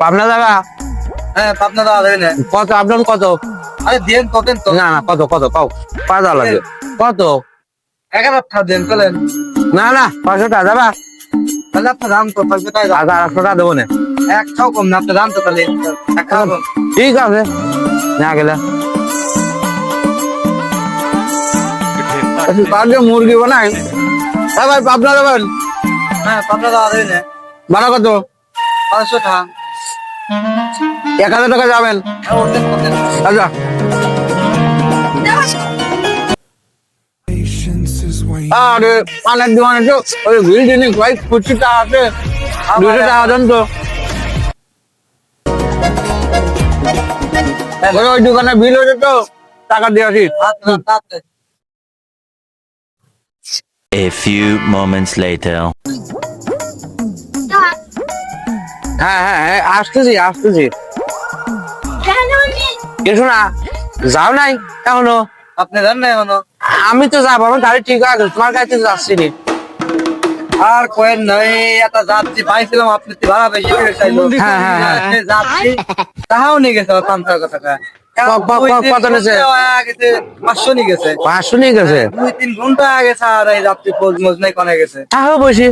পাবনা দাদা হ্যাঁ পাবনা দেবে কত আপনার কত? আরে দেন তো দেন তো। না না কত কত পাও। পাঁচ হাজার লাগে কত? এক হাজার টাকা দেন চলেন। না না পাঁচশো টাকা তাহলে আপনার দাম তো পাঁচশো টাকা হাজার আটশো টাকা দেবো না। একটাও কম না আপনার দাম তো তাহলে কম। ঠিক আছে। না গেলে। পাঁচজন মুরগি বানাই। হ্যাঁ ভাই পাবনা দেবেন হ্যাঁ পাবনা দাওয়া দেবে না ভাড়া কত? পাঁচশো টাকা। এক হাজার টাকা যাবেন। আচ্ছা। আরে পানের দোকানে তো ওই বিল্ডিং ভাই কুচিটা আছে। দুশো টাকা দেন তো। ওই ওই দোকানে বিল হয়েছে তো টাকা দিয়ে আসি। A few moments later. হ্যাঁ হ্যাঁ হ্যাঁ আসতেছি আসতেছি। কিছু না। যাও নাই এখনও। আপনি জান না এখনও? আমি তো যাব আমার গাড়ি ঠিক আছে তোমার কাছে যাচ্ছি নি। আর কোয়েন নাই একটা যাত্রী পাইছিলাম আপনি তো ভাড়া বেশি করে চাইলো। হ্যাঁ, হ্যাঁ, হ্যাঁ। তাহাও নিয়ে গেছে আমার পাঁচশো টাকা পাঁচশো নিয়ে গেছে। পাঁচশো নিয়ে গেছে? দুই তিন ঘণ্টা আগে যাত্রী খোঁজ মোজ নাই কনে গেছে। তাহলে বসি।